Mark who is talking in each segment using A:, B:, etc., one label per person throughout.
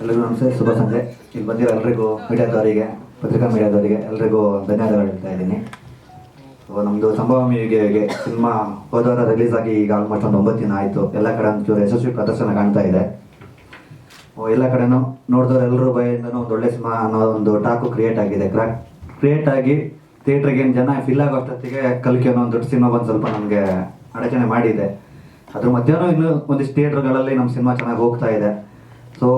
A: ಎಲ್ಲರಿಗೂ ನಮಸ್ತೆ. ಶುಭ ಸಂಜೆ. ಇಲ್ಲಿ ಬಂದಿರೋ ಎಲ್ರಿಗೂ ಮೀಡಿಯಾದವರಿಗೆ ಪತ್ರಿಕಾ ಮೀಡಿಯಾದವರಿಗೆ ಎಲ್ರಿಗೂ ಧನ್ಯವಾದಗಳು ಹೇಳ್ತಾ ಇದ್ದೀನಿ. ಸೊ ನಮ್ಮದು ಸಂಭವಮಿಗೆ ಸಿನಿಮಾ ಹೋದವಾರ ರಿಲೀಸ್ ಆಗಿ ಈಗ ಆಲ್ಮೋಸ್ಟ್ ಒಂದು ಒಂಬತ್ತು ದಿನ ಆಯಿತು. ಎಲ್ಲ ಕಡೆ ಒಂಚೂರು ಯಶಸ್ವಿ ಪ್ರದರ್ಶನ ಕಾಣ್ತಾ ಇದೆ. ಓ, ಎಲ್ಲ ಕಡೆನೂ ನೋಡಿದವ್ರು ಎಲ್ಲರೂ ಭಯದಿಂದನೂ ಒಂದು ಒಳ್ಳೆ ಸಿನಿಮಾ ಅನ್ನೋ ಒಂದು ಟಾಕು ಕ್ರಿಯೇಟ್ ಆಗಿದೆ. ಕ್ರಿಯೇಟ್ ಆಗಿ ಥಿಯೇಟ್ರಿಗೆ ಏನು ಜನ ಫಿಲ್ ಆಗೋ ಅಷ್ಟೊತ್ತಿಗೆ ಕಲಿಕೆ ಅನ್ನೋ ಒಂದು ದೊಡ್ಡ ಸಿನಿಮಾ ಬಂದು ಸ್ವಲ್ಪ ನಮಗೆ ಅಡಚಣೆ ಮಾಡಿದೆ. ಅದ್ರ ಮಧ್ಯಾಹ್ನ ಇನ್ನು ಒಂದಿಷ್ಟು ಥಿಯೇಟರ್ಗಳಲ್ಲಿ ನಮ್ಮ ಸಿನಿಮಾ ಚೆನ್ನಾಗಿ ಹೋಗ್ತಾ ಇದೆ. ಸೊ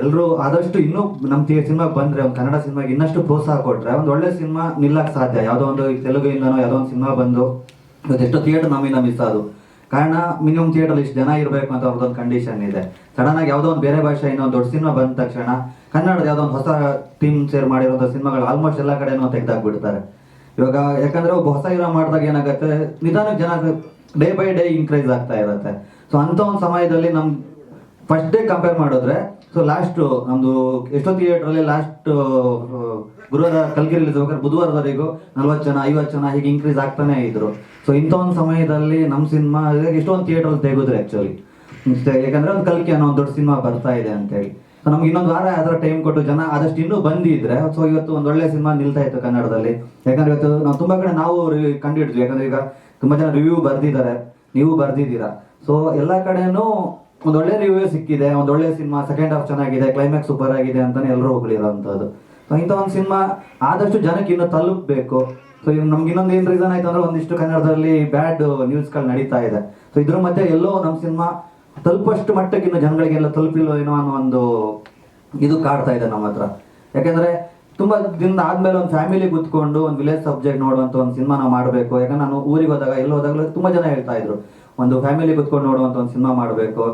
A: ಎಲ್ಲರೂ ಆದಷ್ಟು ಇನ್ನೂ ನಮ್ಮ ಸಿನಿಮಾಗೆ ಬಂದರೆ, ಒಂದು ಕನ್ನಡ ಸಿನಿಮಾಗೆ ಇನ್ನಷ್ಟು ಪ್ರೋತ್ಸಾಹ ಕೊಟ್ಟರೆ ಒಂದು ಒಳ್ಳೆ ಸಿನಿಮಾ ನಿಲ್ಲಕ್ಕೆ ಸಾಧ್ಯ. ಯಾವುದೋ ಒಂದು ತೆಲುಗು ತೆಲುಗಿಂದನೋ ಯಾವುದೋ ಒಂದು ಸಿನಿಮಾ ಬಂದು ಇವತ್ತು ಥಿಯೇಟರ್ ನಮ್ಮಿಂದ ಮಿಸ್ ಅದು ಕಾರಣ, ಮಿನಿಮಮ್ ಥಿಯೇಟರ್ ಇಷ್ಟು ಜನ ಇರಬೇಕು ಅಂತ ಅವ್ರದ್ದೊಂದು ಕಂಡೀಷನ್ ಇದೆ. ಸಡನ್ ಆಗಿ ಯಾವುದೋ ಒಂದು ಬೇರೆ ಭಾಷೆ ಇನ್ನೊಂದು ದೊಡ್ಡ ಸಿನಿಮಾ ಬಂದ ತಕ್ಷಣ, ಕನ್ನಡದ ಯಾವುದೋ ಒಂದು ಹೊಸ ಟೀಮ್ ಸೇರ್ ಮಾಡಿರೋಂಥ ಸಿನಿಮಾಗಳು ಆಲ್ಮೋಸ್ಟ್ ಎಲ್ಲ ಕಡೆನೂ ತೆಗೆದಾಕ್ಬಿಡ್ತಾರೆ. ಇವಾಗ ಯಾಕಂದ್ರೆ ಒಬ್ಬ ಹೊಸ ಹೀರೋ ಮಾಡಿದಾಗ ಏನಾಗುತ್ತೆ? ನಿಧಾನಕ್ಕೆ ಜನ ಡೇ ಬೈ ಡೇ ಇನ್ಕ್ರೀಸ್ ಆಗ್ತಾ ಇರುತ್ತೆ. ಸೊ ಅಂತ ಒಂದು ಸಮಯದಲ್ಲಿ ನಮ್ ಫಸ್ಟ್ ಡೇ ಕಂಪೇರ್ ಮಾಡಿದ್ರೆ ಸೊ ಲಾಸ್ಟ್ ನಮ್ದು ಎಷ್ಟೋ ಥಿಯೇಟ್ರಲ್ಲಿ ಲಾಸ್ಟ್ ಗುರುವಾರ ಕಲ್ಗಿ ರಿಲೀಸ್ ಬೇಕಾದ್ರೆ ಬುಧವಾರದವರೆಗೂ ನಲ್ವತ್ತು ಜನ, ಐವತ್ತು ಜನ ಹೀಗೆ ಇನ್ಕ್ರೀಸ್ ಆಗ್ತಾನೆ ಇದ್ರು. ಸೊ ಇಂಥ ಒಂದು ಸಮಯದಲ್ಲಿ ನಮ್ಮ ಸಿನಿಮಾ ಎಷ್ಟೊಂದು ಥಿಯೇಟ್ರಲ್ಲಿ ತೆಗೆದ್ರೆ ಆ್ಯಕ್ಚುಲಿ ಯಾಕಂದ್ರೆ ಒಂದು ಕಲ್ಕಿ ಅನ್ನೋ ಒಂದು ದೊಡ್ಡ ಸಿನಿಮಾ ಬರ್ತಾ ಇದೆ ಅಂತೇಳಿ. ಸೊ ನಮ್ಗೆ ಇನ್ನೊಂದು ವಾರ ಅದರ ಟೈಮ್ ಕೊಟ್ಟು ಜನ ಆದಷ್ಟು ಇನ್ನೂ ಬಂದಿದ್ರೆ ಸೊ ಇವತ್ತು ಒಂದು ಒಳ್ಳೆ ಸಿನಿಮಾ ನಿಲ್ತಾ ಇತ್ತು ಕನ್ನಡದಲ್ಲಿ. ಯಾಕಂದ್ರೆ ಇವತ್ತು ನಾವು ತುಂಬಾ ಕಡೆ ನಾವು ರಿ- ಕಂಡಿಡ್ತೀವಿ ಯಾಕಂದ್ರೆ ಈಗ ತುಂಬಾ ಜನ ರಿವ್ಯೂ ಬರ್ದಿದ್ದಾರೆ. ನೀವು ಬರ್ದಿದ್ದೀರಾ. ಸೊ ಎಲ್ಲ ಕಡೆನೂ ಒಂದು ಒಳ್ಳೆ ರಿವ್ಯೂ ಸಿಕ್ಕಿದೆ. ಒಂದು ಒಳ್ಳೆ ಸಿನಿಮಾ ಸೆಕೆಂಡ್ ಹಾಫ್ ಚೆನ್ನಾಗಿದೆ ಕ್ಲೈಮ್ಯಾಕ್ಸ್ ಸೂಪರ್ ಆಗಿದೆ ಅಂತಾನೆ ಎಲ್ಲರೂ ಹೋಗ್ಲಿರೋಂಥದ್ದು. ಸೊ ಇಂಥ ಒಂದು ಸಿನಿಮಾ ಆದಷ್ಟು ಜನಕ್ಕೆ ಇನ್ನು ತಲುಪಬೇಕು. ಸೊ ನಮ್ಗೆ ಇನ್ನೊಂದು ಏನ್ ರೀಸನ್ ಆಯ್ತು ಅಂದ್ರೆ ಒಂದಿಷ್ಟು ಕನ್ನಡದಲ್ಲಿ ಬ್ಯಾಡ್ ನ್ಯೂಸ್ಗಳು ನಡೀತಾ ಇದೆ. ಸೊ ಇದ್ರ ಮಧ್ಯೆ ಎಲ್ಲೋ ನಮ್ಮ ಸಿನಿಮಾ ತಲುಪಷ್ಟು ಮಟ್ಟಕ್ಕಿಂತ ಜನಗಳಿಗೆಲ್ಲ ತಲುಪಿಲ್ಲೋ ಏನೋ ಅನ್ನೋ ಒಂದು ಇದು ಕಾಡ್ತಾ ಇದೆ ನಮ್ಮ ಹತ್ರ. ಯಾಕಂದ್ರೆ ತುಂಬಾ ದಿನ ಆದ್ಮೇಲೆ ಒಂದು ಫ್ಯಾಮಿಲಿ ಕುತ್ಕೊಂಡು ಒಂದು ವಿಲೇಜ್ ಸಬ್ಜೆಕ್ಟ್ ನೋಡುವಂತ ಒಂದು ಸಿನಿಮಾ ನಾವು ಮಾಡಬೇಕು. ಯಾಕಂದ್ರೆ ನಾನು ಊರಿಗೆ ಹೋದಾಗ, ಎಲ್ಲಿ ಹೋದಾಗಲೂ ತುಂಬಾ ಜನ ಹೇಳ್ತಾ ಇದ್ರು. ಒಂದು ಫ್ಯಾಮಿಲಿ ಕುತ್ಕೊಂಡು ನೋಡುವಂತ ಒಂದು ಸಿನಿಮಾ ಮಾಡಬೇಕು.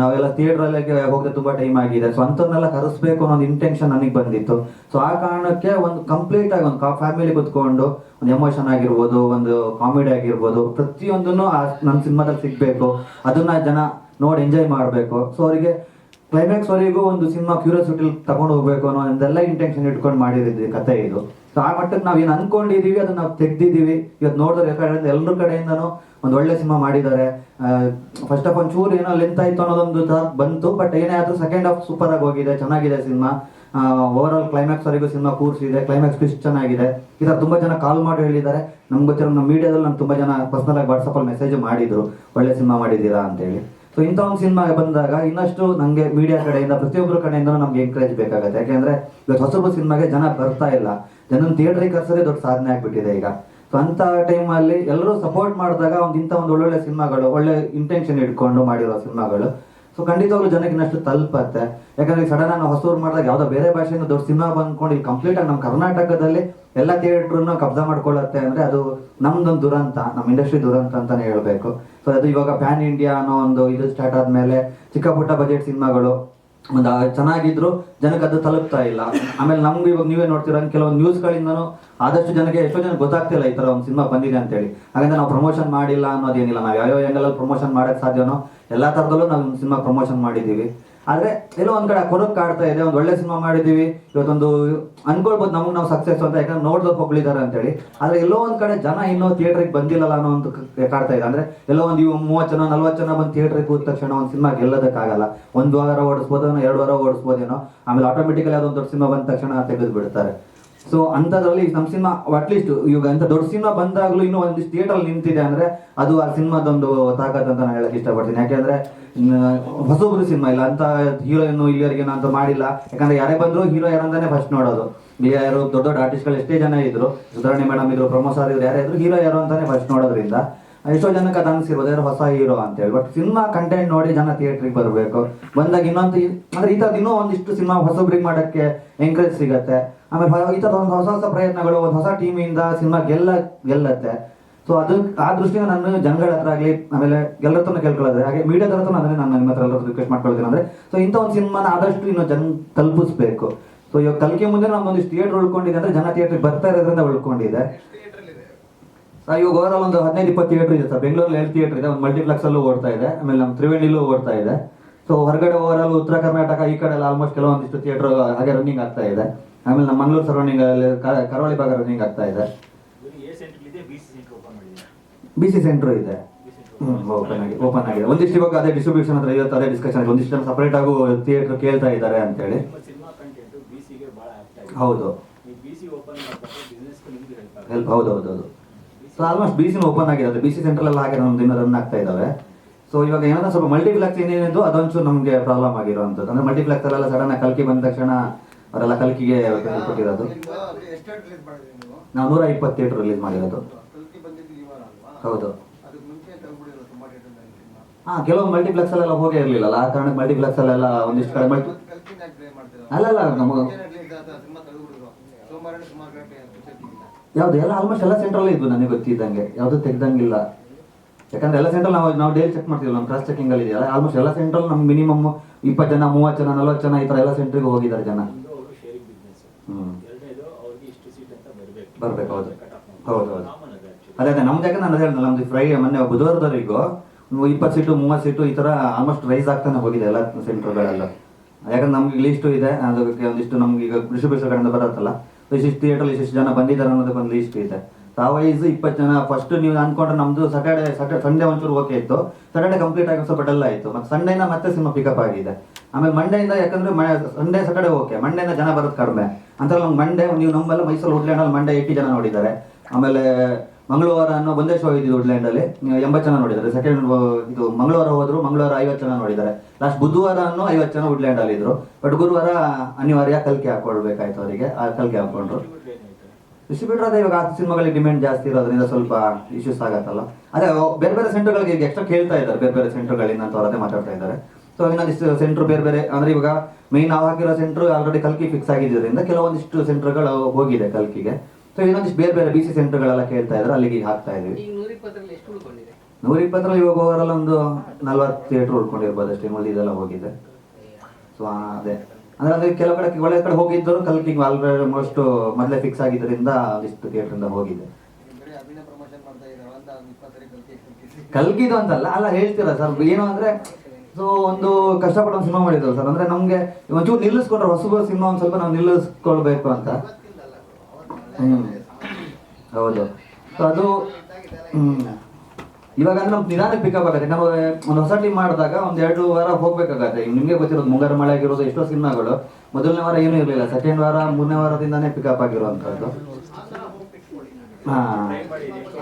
A: ನಾವೆಲ್ಲ ಥಿಯೇಟ್ರಲ್ಲಿ ಹೋಗದೆ ತುಂಬಾ ಟೈಮ್ ಆಗಿದೆ. ಸೊ ಅಂಥವ್ರನ್ನೆಲ್ಲ ಕರೆಸ್ಬೇಕು ಅನ್ನೋ ಒಂದು ಇಂಟೆನ್ಷನ್ ನನಗೆ ಬಂದಿತ್ತು. ಸೊ ಆ ಕಾರಣಕ್ಕೆ ಒಂದು ಕಂಪ್ಲೀಟ್ ಆಗಿ ಒಂದು ಫ್ಯಾಮಿಲಿ ಕುತ್ಕೊಂಡು ಒಂದು ಎಮೋಷನ್ ಆಗಿರ್ಬೋದು, ಒಂದು ಕಾಮಿಡಿ ಆಗಿರ್ಬೋದು, ಪ್ರತಿಯೊಂದನ್ನು ನನ್ನ ಸಿನಿಮಾದಲ್ಲಿ ಸಿಗಬೇಕು. ಅದನ್ನ ಜನ ನೋಡಿ ಎಂಜಾಯ್ ಮಾಡಬೇಕು. ಸೊ ಅವರಿಗೆ ಕ್ಲೈಮ್ಯಾಕ್ಸ್ ವರೆಗೂ ಒಂದು ಸಿನಿಮಾ ಕ್ಯೂರಿಯಾಸಿಟಿ ತಗೊಂಡು ಹೋಗ್ಬೇಕು ಅನ್ನೋ ಒಂದೆಲ್ಲ ಇಂಟೆನ್ಷನ್ ಇಟ್ಕೊಂಡು ಮಾಡಿರಿದ್ವಿ ಕತೆ ಇದು. ಸೊ ಆ ಮಟ್ಟಕ್ಕೆ ನಾವು ಏನು ಅನ್ಕೊಂಡಿದೀವಿ, ಅದನ್ನ ನಾವು ತೆಗ್ದಿದೀವಿ. ಇವತ್ತು ನೋಡಿದ್ರೆ ಕಡೆಯಿಂದ ಎಲ್ಲರ ಕಡೆಯಿಂದನೂ ಒಂದು ಒಳ್ಳೆ ಸಿನಿಮಾ ಮಾಡಿದ್ದಾರೆ. ಫಸ್ಟ್ ಆಫ್ ಆಲ್ ಚೂರು ಏನೋ ಲೆಂತ್ ಆಯ್ತು ಅನ್ನೋದೊಂದು ಬಂತು ಬಟ್ ಏನೇ ಆದ್ರೂ ಸೆಕೆಂಡ್ ಹಾಫ್ ಸೂಪರ್ ಆಗಿ ಹೋಗಿದೆ, ಚೆನ್ನಾಗಿದೆ ಸಿನಿಮಾ ಓವರ್ ಆಲ್ ಕ್ಲೈಮ್ಯಾಕ್ಸ್ ವರೆಗೂ ಸಿನಿಮಾ ಕೂರಿಸಿದೆ ಕ್ಲೈಮ್ಯಾಕ್ಸ್ ಟ್ವಿಸ್ಟ್ ಚೆನ್ನಾಗಿದೆ. ಈ ಥರ ತುಂಬಾ ಜನ ಕಾಲ್ ಮಾಡಿ ಹೇಳಿದ್ದಾರೆ. ನಮ್ಗೆ ಗೊತ್ತಿರೋ ನಮ್ಮ ಮೀಡಿಯಾದಲ್ಲಿ ನಾನು ತುಂಬಾ ಜನ ಪರ್ಸನಲ್ ಆಗಿ ವಾಟ್ಸಪ್ಪಲ್ಲಿ ಮೆಸೇಜ್ ಮಾಡಿದ್ರು, ಒಳ್ಳೆ ಸಿನಿಮಾ ಮಾಡಿದ್ದೀರಾ ಅಂತೇಳಿ. ಸೊ ಇಂಥ ಒಂದು ಸಿನಿಮಾಗೆ ಬಂದಾಗ ಇನ್ನಷ್ಟು ನಮಗೆ ಮೀಡಿಯಾ ಕಡೆಯಿಂದ, ಪ್ರತಿಯೊಬ್ಬರ ಕಡೆಯಿಂದ ನಮ್ಗೆ ಎಂಕರೇಜ್ ಬೇಕಾಗುತ್ತೆ. ಯಾಕೆಂದ್ರೆ ಇವತ್ತು ಹೊಸಬ ಸಿನಿಮಾಗೆ ಜನ ಬರ್ತಾ ಇಲ್ಲ. ಜನನ ಥಿಯೇಟ್ರಿಗೆ ಕರ್ಸೋದೇ ದೊಡ್ಡ ಸಾಧನೆ ಆಗಿಬಿಟ್ಟಿದೆ ಈಗ. ಸೊ ಅಂತ ಟೈಮಲ್ಲಿ ಎಲ್ಲರೂ ಸಪೋರ್ಟ್ ಮಾಡಿದಾಗ ಒಂದು ಇಂಥ ಒಂದು ಒಳ್ಳೊಳ್ಳೆ ಸಿನಿಮಾಗಳು, ಒಳ್ಳೆ ಇಂಟೆನ್ಷನ್ ಇಟ್ಕೊಂಡು ಮಾಡಿರೋ ಸಿನಿಮಾಗಳು. ಸೊ ಖಂಡಿತವಾಗ್ಲೂ ಜನಕ್ಕೆ ಇನ್ನಷ್ಟು ತಲುಪತ್ತೆ. ಯಾಕಂದ್ರೆ ಸಡನ್ ಆಗಿ ಹೊಸೂರು ಮಾಡಿದಾಗ ಯಾವ್ದೋ ಬೇರೆ ಭಾಷೆಯಿಂದ ದೊಡ್ಡ ಸಿನಿಮಾ ಬಂದ್ಕೊಂಡು ಇಲ್ಲಿ ಕಂಪ್ಲೀಟ್ ಆಗಿ ನಮ್ಮ ಕರ್ನಾಟಕದಲ್ಲಿ ಎಲ್ಲ ಥಿಯೇಟ್ರನ್ನ ಕಬ್ಜಾ ಮಾಡ್ಕೊಳ್ಳುತ್ತೆ ಅಂದ್ರೆ ಅದು ನಮ್ದೊಂದು ದುರಂತ, ನಮ್ಮ ಇಂಡಸ್ಟ್ರಿ ದುರಂತ ಅಂತಾನೆ ಹೇಳ್ಬೇಕು. ಸೊ ಅದು ಇವಾಗ ಪ್ಯಾನ್ ಇಂಡಿಯಾ ಅನ್ನೋ ಒಂದು ಇದು ಸ್ಟಾರ್ಟ್ ಆದ್ಮೇಲೆ ಚಿಕ್ಕ ಪುಟ್ಟ ಬಜೆಟ್ ಸಿನಿಮಾಗಳು. ಒಂದು ಚೆನ್ನಾಗಿದ್ರು ಜನಕ್ಕೆ ಅದು ತಲುಪ್ತಾ ಇಲ್ಲ. ಆಮೇಲೆ ನಮ್ಗೆ ಇವಾಗ ನೀವೇ ನೋಡ್ತೀರ ಕೆಲವೊಂದು ನ್ಯೂಸ್ಗಳಿಂದನೂ ಆದಷ್ಟು ಜನಕ್ಕೆ ಎಷ್ಟೋ ಜನ ಗೊತ್ತಾಗ್ತಿಲ್ಲ ಈ ತರ ಒಂದು ಸಿನಿಮಾ ಬಂದಿದೆ ಅಂತೇಳಿ. ಹಾಗಂದ್ರೆ ನಾವು ಪ್ರಮೋಷನ್ ಮಾಡಿಲ್ಲ ಅನ್ನೋದೇನಿಲ್ಲ. ನಾವು ಯಾವ್ಯಾವ ಎಂಗಲಲ್ಲಿ ಪ್ರಮೋಷನ್ ಮಾಡಕ್ ಸಾಧ್ಯನೋ ಎಲ್ಲಾ ತರದಲ್ಲೂ ನಾವು ಸಿನಿಮಾ ಪ್ರಮೋಷನ್ ಮಾಡಿದ್ದೀವಿ. ಆದ್ರೆ ಎಲ್ಲೋ ಒಂದ್ ಕಡೆ ಕೊರಕ್ ಕಾಡ್ತಾ ಇದೆ, ಒಂದು ಒಳ್ಳೆ ಸಿನಿಮಾ ಮಾಡಿದೀವಿ ಇವತ್ತೊಂದು ಅನ್ಕೊಳ್ಬೋದು ನಮಗೆ ನಾವು ಸಕ್ಸಸ್ ಅಂತ, ಯಾಕಂದ್ರೆ ನೋಡ್ದೋ ಅಂತ ಅಂತೇಳಿ. ಆದ್ರೆ ಎಲ್ಲೋ ಒಂದ್ ಕಡೆ ಜನ ಇನ್ನೂ ಥಿಯೇಟ್ರಿಗೆ ಬಂದಿಲ್ಲಲ್ಲ ಅನ್ನೋ ಒಂದು ಕಾಡ್ತಾ ಇದೆ. ಅಂದ್ರೆ ಎಲ್ಲೋ ಒಂದು ಇವು ಮೂವತ್ತು ಜನ, ನಲ್ವತ್ತು ಜನ ಬಂದು ಥಿಯೇಟ್ರಿಗೆ ಕೂತ ತಕ್ಷಣ ಒಂದು ಸಿನಿಮಾ ಗೆಲ್ಲೋದಕ್ಕಾಗಲ್ಲ. ಒಂದು ವಾರ ಓಡಿಸ್ಬೋದೇನೋ ಎರಡು ವಾರ ಓಡಿಸ್ಬೋದೇನೋ. ಆಮೇಲೆ ಆಟೋಮೆಟಿಕಲಿ ಅದೊಂದು ದೊಡ್ಡ ಸಿನಿಮಾ ಬಂದ ತಕ್ಷಣ ತೆಗೆದು ಬಿಡ್ತಾರೆ. ಸೊ ಅಂತದ್ರಲ್ಲಿ ನಮ್ಮ ಸಿನಿಮಾ ಅಟ್ಲೀಸ್ಟ್ ಇವಾಗ ಅಂತ ದೊಡ್ಡ ಸಿನಿಮಾ ಬಂದಾಗಲೂ ಇನ್ನೂ ಒಂದಿಷ್ಟು ಥಿಯೇಟರ್ ನಿಂತಿದೆ ಅಂದ್ರೆ ಅದು ಆ ಸಿನಿಮಾದೊಂದು ತಾಕತ್ ಅಂತ ನಾನು ಹೇಳಕ್ ಇಷ್ಟಪಡ್ತೀನಿ. ಯಾಕೆಂದ್ರೆ ಹೊಸಬ್ರು ಸಿನಿಮಾ ಇಲ್ಲ. ಅಂತ ಹೀರೋಯಿನ್ ಇಲ್ಲಿವರೆಗೆ ಅಂತ ಮಾಡಿಲ್ಲ. ಯಾಕಂದ್ರೆ ಯಾರೇ ಬಂದ್ರು ಹೀರೋ ಯಾರಂತಾನೆ ಫಸ್ಟ್ ನೋಡೋದು. ಯಾರು ದೊಡ್ಡ ದೊಡ್ಡ ಆರ್ಟಿಸ್ಟ್ಗಳು ಎಷ್ಟೇ ಜನ ಇದ್ರು, ಸುಧಾರಣೆ ಮೇಡಮ್ ಇದ್ರು, ಪ್ರಮೋದ್ ಸರ್ ಇದ್ರು, ಯಾರೇ ಇದ್ರು ಹೀರೋ ಯಾರು ಅಂತಾನೆ ಫಸ್ಟ್ ನೋಡೋದ್ರಿಂದ ಎಷ್ಟೋ ಜನಕ್ಕೆ ಅದು ಅನ್ಸಿರ್ಬೋದು. ಯಾರು ಹೊಸ ಹೀರೋ ಅಂತೇಳಿ ಬಟ್ ಸಿನಿಮಾ ಕಂಟೆಂಟ್ ನೋಡಿ ಜನ ಥಿಯೇಟ್ರಿಗೆ ಬರಬೇಕು. ಬಂದಾಗ ಇನ್ನೊಂದು, ಅಂದ್ರೆ ಈ ಇನ್ನೂ ಒಂದಿಷ್ಟು ಸಿನಿಮಾ ಹೊಸಬ್ರಿಗೆ ಮಾಡೋಕ್ಕೆ ಎಂಕರೇಜ್ ಸಿಗತ್ತೆ. ಆಮೇಲೆ ಈ ಥರದ ಒಂದು ಹೊಸ ಹೊಸ ಪ್ರಯತ್ನಗಳು, ಒಂದು ಹೊಸ ಟೀಮಿಂದ ಸಿನಿಮಾ ಗೆಲ್ಲ ಗೆಲ್ಲತ್ತೆ. ಸೊ ಅದು ಆ ದೃಷ್ಟಿಯಿಂದ ನಾನು ಜನಗಳ ಹತ್ರ ಆಗಲಿ, ಆಮೇಲೆ ಎಲ್ಲರ ಹತ್ರನೂ ಕೇಳ್ಕೊಳ್ಳೋದ್ರೆ ಹಾಗೆ ಮೀಡಿಯಾದ ಹತ್ರ ಅದನ್ನೇ ನಾನು ನಿಮ್ಮ ಹತ್ರ ಎಲ್ಲರೂ ರಿಕ್ವೆಸ್ಟ್ ಮಾಡ್ಕೊಳ್ತೀನಿ ಅಂದರೆ ಸೊ ಇಂಥ ಒಂದು ಸಿನಿಮಾನ ಆದಷ್ಟು ಇನ್ನು ಜನ ತಲುಪಿಸ್ಬೇಕು. ಸೊ ಇವಾಗ ಕಲಿಕೆ ಮುಂದೆ ನಮ್ದೊಂದಿಷ್ಟು ಥಿಯೇಟರ್ ಉಳ್ಕೊಂಡಿದೆ ಅಂದ್ರೆ ಜನ ಥಿಯೇಟರ್ ಬರ್ತಾ ಇರೋದ್ರಿಂದ ಉಳ್ಕೊಂಡಿದೆ. ಸರ್ ಇವಾಗ ಓವರಾಲ್ ಒಂದು ಹದಿನೈದು, ಇಪ್ಪತ್ತು ಥಿಯೇಟರ್ ಇದೆ ಸರ್. ಬೆಂಗಳೂರಲ್ಲಿ ಎರಡು ಥಿಯೇಟರ್ ಇದೆ, ಒಂದು ಮಲ್ಟಿಪ್ಲೆಕ್ಸ್ ಅಲ್ಲೂ ಓಡ್ತಾ ಇದೆ, ಆಮೇಲೆ ನಮ್ಮ ತ್ರಿವೇಣಿಲೂ ಓಡ್ತಾ ಇದೆ. ಸೊ ಹೊರಗಡೆ ಓವರಾಲ್ ಉತ್ತರ ಕರ್ನಾಟಕ, ಈ ಕಡೆ ಎಲ್ಲ ಆಲ್ಮೋಸ್ಟ್ ಕೆಲವೊಂದಿಷ್ಟು ಥಿಯೇಟರ್ ಹಾಗೆ ರನ್ನಿಂಗ್ ಆಗ್ತಾ ಇದೆ. ಆಮೇಲೆ ನಮ್ಮ ಮಂಗಳೂರು ಸರೌಂಡಿಂಗ್ ಕರಾವಳಿ ಭಾಗ ರನ್ನಿಂಗ್ ಆಗ್ತಾ ಇದೆ.
B: ಬಿ ಸಿ ಸೆಂಟರ್
A: ಇದೆ ಓಪನ್ ಆಗಿ ಓಪನ್ ಆಗಿದೆ ಒಂದಿಷ್ಟು ಇವಾಗ ಅದೇ ಡಿಸ್ಟ್ರಿಬ್ಯೂಷನ್ ಹತ್ರ ಇವತ್ತು ಅದೇ ಡಿಸ್ಕಷನ್ ಒಂದಿಷ್ಟು ಜನ ಸಪರೇಟ್ ಆಗು ಥಿಯೇಟರ್ ಕೇಳ್ತಾ ಇದ್ದಾರೆ ಅಂತೇಳಿ. ಹೌದು.
B: ಹೆಲ್ಪ್
A: ಹೌದು ಹೌದು ಹೌದು. ಸೊ ಆಲ್ಮೋಸ್ಟ್ ಬಿ ಸಿನ ಓಪನ್ ಆಗಿದೆ. ಬಿ ಸಿ ಸೆಂಟ್ರಲ್ ಹಾಗೆ ನಮ್ದು ದಿನ ರನ್ ಆಗ್ತಾ ಇದ್ದಾವೆ. ಸೊ ಇವಾಗ ಏನಾದ್ರು ಸ್ವಲ್ಪ ಮಲ್ಟಿಪ್ಲೆಕ್ಸ್ ಏನೇನಿದ್ದು ಅದೊಂಚೂರು ನಮಗೆ ಪ್ರಾಬ್ಲಮ್ ಆಗಿರುವಂಥದ್ದು. ಅಂದರೆ ಮಲ್ಟಿಪ್ಲೆಕ್ಸ್ ಅಲ್ಲ ಸಡನ್ ಕಲ್ಕಿ ಬಂದ ತಕ್ಷಣ ಅವರೆಲ್ಲ ಕಲ್ಕಿಗೆ ಕೊಟ್ಟಿರೋದು.
C: ನಾವು
A: ನೂರ ಇಪ್ಪತ್ತು ಥಿಯೇಟರ್ ರಿಲೀಸ್ ಮಾಡಿರೋದು. ಹೌದು. ಹಾ ಕೆಲವು ಮಲ್ಟಿಪ್ಲೆಕ್ಸ್ ಅಲ್ಲೆಲ್ಲ ಹೋಗೇ ಇರಲಿಲ್ಲ ಆ ಕಾರಣಕ್ಕೆ ಮಲ್ಟಿಪ್ಲೆಕ್ಸ್ ಅಲ್ಲೆಲ್ಲ ಒಂದಿಷ್ಟು ಕಡೆ ಮಲ್ಟಿ ಅಲ್ಲ, ಅಲ್ಲ, ನಮಗೆ- ಯಾವ್ದು ಎಲ್ಲ ಆಲ್ಮೋಸ್ಟ್ ಎಲ್ಲ ಸೆಂಟ್ರಲ್ ಇದ್ವು ನನಗೆ ಗೊತ್ತಿದ್ದಂಗೆ. ಯಾವುದು ತೆಗ್ದಂಗಿಲ್ಲ. ಯಾಕಂದ್ರೆ ಎಲ್ಲ ಸೆಂಟ್ರಲ್ ನಾವು ನಾವು ಡೈಲಿ ಚೆಕ್ ಮಾಡ್ತೀವಿ ನಮ್ಮ ಕ್ರಾಸ್ ಚೆಕಿಂಗ್ ಅಲ್ಲಿ ಇದೆಯಲ್ಲ ಆಲ್ಮೋಸ್ಟ್ ಎಲ್ಲ ಸೆಂಟ್ರಲ್ ನಮ್ಗೆ ಮಿನಿಮಮ್ ಇಪ್ಪತ್ತು ಜನ ಮೂವತ್ತು ಜನ ನಲ್ವತ್ತು ಜನ ಈ ಥರ ಎಲ್ಲ ಸೆಂಟ್ರಿಗೆ ಹೋಗಿದ್ದಾರೆ ಜನ
B: ಒಂದು ಅವರು ಶೇರಿಂಗ್ ಬಿಸ್ನೆಸ್
A: ಹ್ಮ್.
B: ಎರಡನೇದು ಅವ್ರಿಗೆ ಇಷ್ಟು ಸೀಟ್ ಅಂತ ಬರಬೇಕು
A: ಹೌದು. ಹೌದು, ಹೌದು.
B: ಅದು.
A: ಅದೇ ನಮ್ದು ಯಾಕಂದ್ರೆ ನಾನು ಹೇಳಿದ್ನಲ್ಲ ನಮ್ದು ಫ್ರೈ ಮೊನ್ನೆ ಬುಧವಾರದವರೆಗೂ ಇಪ್ಪತ್ತು ಸೀಟು ಮೂವತ್ತು ಸೀಟು ಈ ಥರ ಆಲ್ಮೋಸ್ಟ್ ರೈಸ್ ಆಗ್ತಾನೆ ಹೋಗಿದೆ ಎಲ್ಲ ಸೆಂಟ್ರ್ಗಳೆಲ್ಲ ಯಾಕಂದ್ರೆ ನಮ್ಗೆ ಲೀಸ್ಟು ಇದೆ ಅದಕ್ಕೆ ಒಂದಿಷ್ಟು ನಮ್ಗೆ ಈಗ ಡಿಸ್ಟ್ರಿಬ್ಯೂಷನ್ ಕಡೆಯಿಂದ ಬರುತ್ತಲ್ಲ ಇಷ್ಟಿಷ್ಟು ಥಿಯೇಟರ್ ಇಷ್ಟಿಷ್ಟು ಜನ ಬಂದಿದ್ದಾರೆ ಅನ್ನೋದಕ್ಕೆ ಒಂದು ಲೀಸ್ಟ್ ಇದೆ ವೈಸ್ ಇಪ್ಪತ್ತು ಜನ ಫಸ್ಟ್ ನೀವು ಅನ್ಕೊಂಡ್ರೆ ನಮ್ದು ಸಟರ್ಡೆ ಸಟರ್ಡೆ ಸಂಡೆ ಒಂಚೂರು ಓಕೆ ಇತ್ತು ಸಟರ್ಡೆ ಕಂಪ್ಲೀಟ್ ಆಗಿ ಸ್ವಲ್ಪ ಡಲ್ ಆಯಿತು ಮತ್ತು ಸಂಡೇನ ಮತ್ತೆ ಸಿನಿಮಾ ಪಿಕಪ್ ಆಗಿದೆ ಆಮೇಲೆ ಮಂಡೆಯಿಂದ ಯಾಕಂದ್ರೆ ಸಂಡೇ ಸಟರ್ಡೆ ಓಕೆ ಮಂಡೆಯಿಂದ ಜನ ಬರೋದು ಕಡಿಮೆ. ಅಂತ ನಮ್ಗೆ ಮಂಡೇ ನೀವು ನಮ್ಮಲ್ಲ ಮೈಸೂರು ವುಡ್ಲ್ಯಾಂಡಲ್ಲಿ ಮಂಡೇ ಏಯ್ಟಿ ಜನ ನೋಡಿದ್ದಾರೆ. ಆಮೇಲೆ ಮಂಗಳವಾರ ಅನ್ನೋ ಒಂದೇ ಶೋ ಇದ್ದು ನೀವು ಎಂಬತ್ತು ಜನ ನೋಡಿದ್ದಾರೆ. ಸೆಕೆಂಡ್ ಇದು ಮಂಗಳವಾರ ಹೋದ್ರು, ಮಂಗಳವಾರ ಐವತ್ತು ಜನ ನೋಡಿದ್ದಾರೆ. ಲಾಸ್ಟ್ ಬುಧವಾರ ಅನ್ನೋ ಐವತ್ತು ಜನ ವುಡ್ಲ್ಯಾಂಡಲ್ಲಿ ಇದ್ರು. ಬಟ್ ಗುರುವಾರ ಅನಿವಾರ್ಯ ಕಲ್ಕಿ ಹಾಕೊಳ್ಬೇಕಾಯ್ತು ಅವರಿಗೆ. ಆ, ಕಲ್ಕಿ ಹಾಕೊಂಡ್ರು? ಡಿಸ್ಟ್ರಿಬ್ಯೂಟರ್ ಅದೇ ಇವಾಗ ಆ ಸಿನಿಮಾಗಳಿಗೆ ಡಿಮ್ಯಾಂಡ್ ಜಾಸ್ತಿ ಇರೋದ್ರಿಂದ ಸ್ವಲ್ಪ ಇಶ್ಯೂಸ್ ಆಗತ್ತಲ್ಲ. ಅದೇ, ಬೇರೆ ಬೇರೆ ಸೆಂಟರ್ಗಳಿಗೆ ಈಗ ಎಕ್ಸ್ಟ್ರಾ ಕೇಳ್ತಾ ಇದ್ದಾರೆ. ಬೇರೆ ಬೇರೆ ಸೆಂಟರ್ಗಳಿಂದ ಅಂತ ಅವರದೇ ಮಾತಾಡ್ತಾ ಇದ್ದಾರೆ. ಸೊ ಇನ್ನೊಂದಿಷ್ಟು ಸೆಂಟ್ರ್ ಬೇರೆ ಬೇರೆ ಅಂದ್ರೆ ಇವಾಗ ಮೈನ್ ನಾವು ಹಾಕಿರೋ ಸೆಂಟ್ರ್ ಆಲ್ರೆಡಿ ಕಲ್ಕಿ ಫಿಕ್ಸ್ ಆಗಿದ್ದರಿಂದ ಕೆಲವೊಂದಿಷ್ಟು ಸೆಂಟ್ರ್ಗಳು ಹೋಗಿದೆ ಕಲ್ಕಿಗೆ. ಸೊ ಇನ್ನೊಂದಿಷ್ಟು ಬೇರೆ ಬೇರೆ ಬಿ ಸಿ ಸೆಂಟ್ರ್ಗಳೆಲ್ಲ ಕೇಳ್ತಾ ಇದ್ದಾರೆ ಅಲ್ಲಿಗೆ ಹಾಕ್ತಾ ಇದೀವಿ
D: ಈಗ ನೂರ ಇಪ್ಪತ್ತರಲ್ಲಿ
A: ಇವಾಗ ಓವರಾಲ್ ಒಂದು ನಲ್ವತ್ತು ಥಿಯೇಟರ್ ಉಳ್ಕೊಂಡಿರ್ಬೋದು ಅಷ್ಟೇ ಇದೆಲ್ಲ ಹೋಗಿದೆ. ಸೊ ಅದೇ. ಅಂದ್ರೆ ಅಂದ್ರೆ ಕೆಲವು ಕಡೆ ಒಳ್ಳೆ ಕಡೆ ಹೋಗಿದ್ದರು ಕಲ್ಕಿ ಆಲ್ರೆಡಿ ಮೋಸ್ಟ್ ಮೊದಲೇ ಫಿಕ್ಸ್ ಆಗಿದ್ದರಿಂದ ಲಿಸ್ಟ್ ಥಿಯೇಟರ್ ಹೋಗಿದೆ. ಕಲ್ಕಿದು ಅಂತಲ್ಲ ಅಲ್ಲ ಹೇಳ್ತೀರಾ ಸರ್ ಏನು ಅಂದ್ರೆ ಸೊ ಒಂದು ಕಷ್ಟಪಟ್ಟು ಒಂದು ಸಿನಿಮಾ ಮಾಡಿದ್ರು ಸರ್. ಅಂದ್ರೆ ನಮ್ಗೆ ಒಂಚೂರು ನಿಲ್ಲಿಸ್ಕೊಂಡ್ರೆ ಹೊಸಬ ಸಿನಿಮಾ ಒಂದು ಸ್ವಲ್ಪ ನಾವು ನಿಲ್ಲಿಸ್ಕೊಳ್ಬೇಕು ಅಂತ. ಹೌದು. ಸೊ ಅದು ಇವಾಗ ಅಂದ್ರೆ ನಮ್ಗೆ ನಿಧಾನಕ್ಕೆ ಪಿಕಪ್ ಆಗುತ್ತೆ. ಯಾಕಂದ್ರೆ ಒಂದು ಹೊಸ ಟೀಮ್ ಮಾಡಿದಾಗ ಒಂದು ಎರಡು ವಾರ ಹೋಗ್ಬೇಕಾಗತ್ತೆ. ನಿಮಗೆ ನಿಮ್ಗೆ ಗೊತ್ತಿರೋದು ಮುಂಗಾರು ಮಳೆ ಆಗಿರೋದು ಎಷ್ಟೋ ಸಿನಿಮಾಗಳು. ಮೊದಲನೇ ವಾರ ಏನೂ ಇರಲಿಲ್ಲ. ಸೆಕೆಂಡ್ ವಾರ, ಮೂರನೇ ವಾರದಿಂದಾನೇ ಪಿಕಪ್ ಆಗಿರುವಂಥದ್ದು ಹಾ.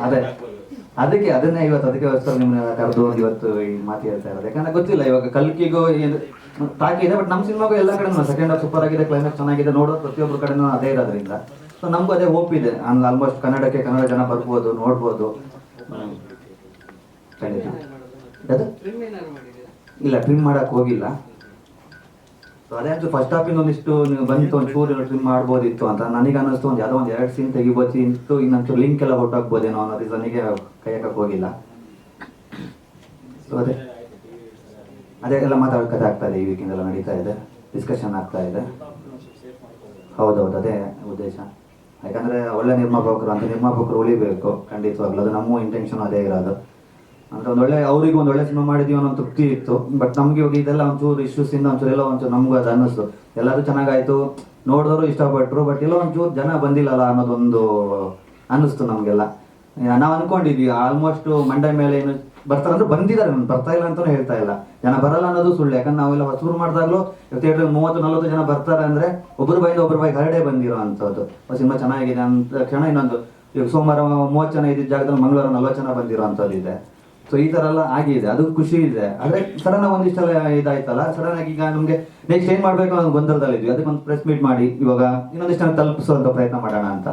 A: ಅದೇ. ಅದಕ್ಕೆ, ಅದನ್ನೇ ಇವತ್ತು ಅದಕ್ಕೋಸ್ಕರ ನಿಮ್ಮನ್ನ ಕರೆದು ಇವತ್ತು ಈ ಮಾತು ಹೇಳ್ತಾ ಇರೋದು. ಯಾಕಂದ್ರೆ ಗೊತ್ತಿಲ್ಲ, ಇವಾಗ ಕಲ್ಕಿಗೂ ತಾಕಿದೆ ಬಟ್ ನಮ್ಮ ಸಿನಿಮಾಗೂ ಎಲ್ಲ ಕಡೆ ಸೆಕೆಂಡ್ ಹಾಫ್ ಸೂಪರ್ ಆಗಿದೆ ಕ್ಲೈಮ್ಯಾಕ್ಸ್ ಚೆನ್ನಾಗಿದೆ, ನೋಡೋದು ಪ್ರತಿಯೊಬ್ಬರ ಕಡೆನೂ ಅದೇ ಇರೋದ್ರಿಂದ. ಸೊ ನಮಗೂ ಅದೇ ಹೋಪ್ ಇದೆ. ಆಲ್ಮೋಸ್ಟ್ ಕನ್ನಡಕ್ಕೆ ಕನ್ನಡ ಜನ ಬರ್ಬೋದು, ನೋಡ್ಬೋದು. ಇಲ್ಲ ಟ್ರಿಮ್ ಮಾಡಕ್ ಹೋಗಿಲ್ಲ. ಅದೇ ಅಂತೂ ಫಸ್ಟ್ ಹಾಫಿಂದ ಒಂದಿಷ್ಟು ನೀವು ಬಂತು ಒಂದು ಚೂರು ಟ್ರಿಮ್ ಮಾಡ್ಬೋದಿತ್ತು ಅಂತ. ನನಗೆ ಅನ್ನಿಸ್ತು ಒಂದು ಯಾವುದೋ ಒಂದು ಎರಡು ಸೀನ್ ತೆಗಿಬೋದಿತ್ತು, ಇನ್ನೊಂದು ಲಿಂಕ್ ಎಲ್ಲ ಹೊಟ್ಟಾಕ್ಬೋದೇನೋ ಅನ್ನೋ ರೀಸನಿಗೆ ಕೈ ಹಾಕಕ್ ಹೋಗಿಲ್ಲ. ಸೊ ಅದೇ. ಅದೇ ಎಲ್ಲ ಮಾತಾಡ್ಕತೆ ಆಗ್ತಾ ಇದೆ, ಈ ವೀಕೆಂಡ್ ಎಲ್ಲ ನಡೀತಾ ಇದೆ ಡಿಸ್ಕಷನ್ ಆಗ್ತಾ ಇದೆ. ಹೌದೌದು, ಅದೇ ಉದ್ದೇಶ. ಯಾಕಂದರೆ ಒಳ್ಳೆ ನಿರ್ಮಾಪಕರು, ಅಂತ ನಿರ್ಮಾಪಕರು ಉಳಿಬೇಕು ಖಂಡಿತವಾಗ್ಲೂ. ಅದು ನಮ್ಮ ಇಂಟೆನ್ಷನ್ ಅದೇ ಇರೋದು. ಅಂದ್ರೆ ಒಂದು ಒಳ್ಳೆ ಅವರಿಗೂ ಒಂದು ಒಳ್ಳೆ ಸಿನಿಮಾ ಮಾಡಿದೀವಿ ಅನ್ನೋ ತೃಪ್ತಿ ಇತ್ತು. ಬಟ್ ನಮ್ಗೆ ಇವಾಗ ಇದೆಲ್ಲ ಒಂಚೂರು ಇಶ್ಯೂಸ್ ಇಂದ ಒಂಚೂರು ಎಲ್ಲ ಒಂಚೂರು ನಮಗೂ ಅದು ಅನ್ನಿಸ್ತು. ಎಲ್ಲರೂ ಚೆನ್ನಾಗಾಯ್ತು. ನೋಡಿದವರು ಇಷ್ಟಪಟ್ಟರು ಬಟ್ ಎಲ್ಲ ಒಂಚೂರು ಜನ ಬಂದಿಲ್ಲಲ್ಲ ಅನ್ನೋದೊಂದು ಅನ್ನಿಸ್ತು ನಮಗೆಲ್ಲ. ನಾವು ಅನ್ಕೊಂಡಿದ್ವಿ ಆಲ್ಮೋಸ್ಟ್ ಮಂಡೆ ಮೇಲೆ ಏನು ಬರ್ತಾರೆ ಅಂದ್ರೆ ಬಂದಿದ್ದಾರೆ ನಾನು ಬರ್ತಾ ಇಲ್ಲ ಅಂತಾನೂ ಹೇಳ್ತಾ ಇಲ್ಲ. ಜನ ಬರಲ್ಲ ಅನ್ನೋದು ಸುಳ್ಳು. ಯಾಕಂದ್ರೆ ನಾವೆಲ್ಲ ಶುರು ಮಾಡಿದಾಗಲೂ ಥಿಯೇಟರ್ ಮೂವತ್ತು, ನಲ್ವತ್ತು ಜನ ಬರ್ತಾರೆ ಅಂದ್ರೆ ಒಬ್ರು ಬಾಯಿಂದ ಒಬ್ರು ಬಾಯಿ ಹರಡೇ ಬಂದಿರೋ ಅಂಥದ್ದು. ಸಿನಿಮಾ ಚೆನ್ನಾಗಿದೆ ಅಂತ ಕ್ಷಣ ಇನ್ನೊಂದು. ಈಗ ಸೋಮವಾರ ಮೂವತ್ತು ಜನ ಇದ್ದ ಜಾಗದಲ್ಲಿ ಮಂಗಳವಾರ ನಲ್ವತ್ತು ಜನ ಬಂದಿರೋ ಅಂಥದ್ದು ಇದೆ. ಸೊ ಈ ತರ ಎಲ್ಲ ಆಗಿದೆ. ಅದು ಖುಷಿ ಇದೆ. ಅಂದ್ರೆ ಸಡನ್ ಆಗಿ ಒಂದಿಷ್ಟೆಲ್ಲ ಇದಾಯ್ತಲ್ಲ ಸಡನ್ ಆಗಿ ಈಗ ನಮ್ಗೆ ನೆಕ್ಸ್ಟ್ ಏನ್ ಮಾಡ್ಬೇಕು ಅನ್ನೋ ಗೊಂದಲದಲ್ಲಿದ್ವಿ. ಅದಕ್ಕೆ ಒಂದು ಪ್ರೆಸ್ ಮೀಟ್ ಮಾಡಿ ಇವಾಗ ಇನ್ನೊಂದಿಷ್ಟು ನಾವು ತಲುಪಿಸುವಂತ ಪ್ರಯತ್ನ ಮಾಡೋಣ ಅಂತ.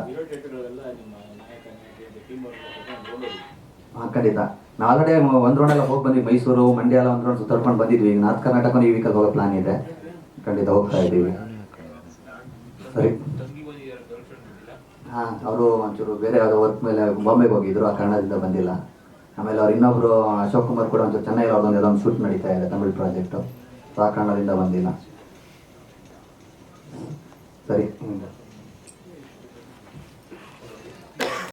A: ಹಾ, ಖಂಡಿತ. ನಾ ಆಲ್ರೆಡಿ ಒಂದ್ ರೌಂಡ್ ಎಲ್ಲ ಹೋಗಿ ಬಂದ್ವಿ. ಮೈಸೂರು ಮಂಡ್ಯ ಎಲ್ಲ ಒಂದ್ ರೌಂಡ್ ಸುತ್ತಾಡ್ಕೊಂಡು ಬಂದಿದ್ವಿ. ಈಗ ನಾರ್ತ್ ಕರ್ನಾಟಕ ಈ ವೀಕಲ್ಲಿ ಹೋಗೋ ಪ್ಲಾನ್ ಇದೆ. ಖಂಡಿತ ಹೋಗ್ತಾ ಇದ್ದೀವಿ. ಸರಿ. ಹಾ ಅವರು ಒಂಚೂರು ಬೇರೆ ಯಾವುದೋ ವರ್ಕ್ ಮೇಲೆ ಬಾಂಬೆಗೆ ಹೋಗಿದ್ರು. ಆ ಕಾರಣದಿಂದ ಬಂದಿಲ್ಲ. ಆಮೇಲೆ ಅವ್ರು ಇನ್ನೊಬ್ರು ಅಶೋಕ್ ಕುಮಾರ್ ಕೂಡ ಒಂಚೂರು ಚೆನ್ನೈ ಅವ್ರದ್ದೊಂದು ಒಂದು ಶೂಟ್ ನಡೀತಾ ಇದೆ, ತಮಿಳ್ ಪ್ರಾಜೆಕ್ಟು ಆ ಕಾರಣದಿಂದ ಬಂದಿಲ್ಲ ಸರಿ.